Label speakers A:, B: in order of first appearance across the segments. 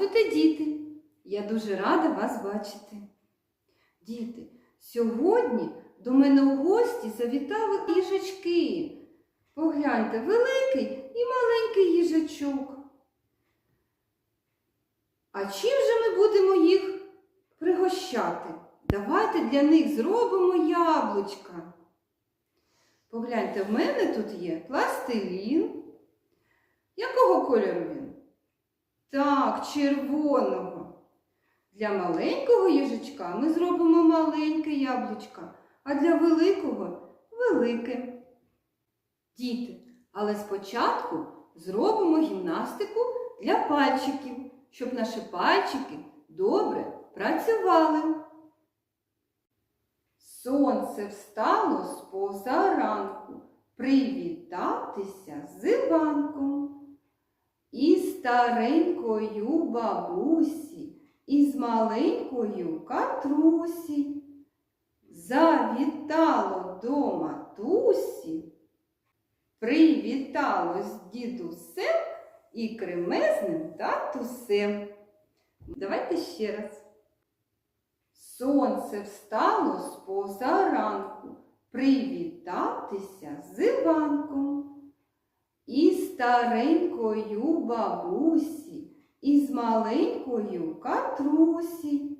A: Здравствуйте, діти! Я дуже рада вас бачити. Діти, сьогодні до мене у гості завітали їжачки. Погляньте, великий і маленький їжачок. А чим же ми будемо їх пригощати? Давайте для них зробимо яблучка. Погляньте, в мене тут є пластилін. Якого кольору він? Так, червоного. Для маленького їжачка ми зробимо маленьке яблучко, а для великого велике. Діти, але спочатку зробимо гімнастику для пальчиків, щоб наші пальчики добре працювали. Сонце встало з позаранку привітатися з Іванком. І старенькою бабусі, і з маленькою катрусі. Завітало до матусі, привітало з дідусем і кремезним татусем. Давайте ще раз. Сонце встало з позаранку привітатися з Іванком. Старенькою бабусі, і з маленькою катрусі.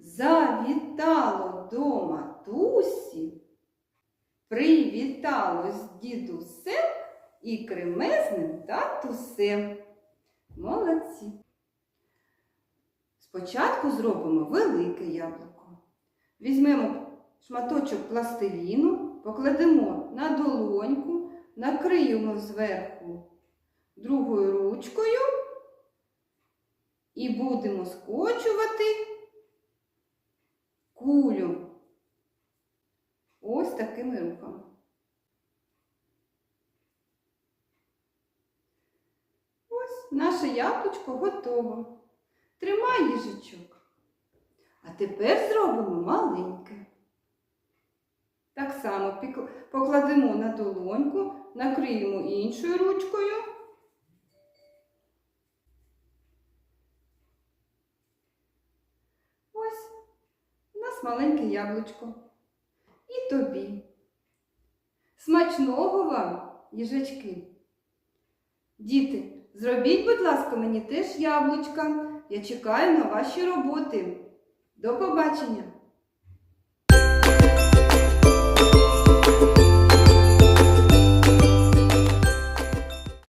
A: Завітало до матусі, привітало з дідусем і кремезним татусем. Молодці. Спочатку зробимо велике яблуко. Візьмемо шматочок пластиліну, покладемо на долоньку, накриємо зверху другою ручкою і будемо скочувати кулю. Ось такими рухами. Ось наше яблучко готово. Тримай їжачок. А тепер зробимо маленьке. Само покладемо на долоньку, накриємо іншою ручкою. Ось у нас маленьке яблучко. І тобі. Смачного вам, їжачки. Діти, зробіть, будь ласка, мені теж яблучка. Я чекаю на ваші роботи. До побачення!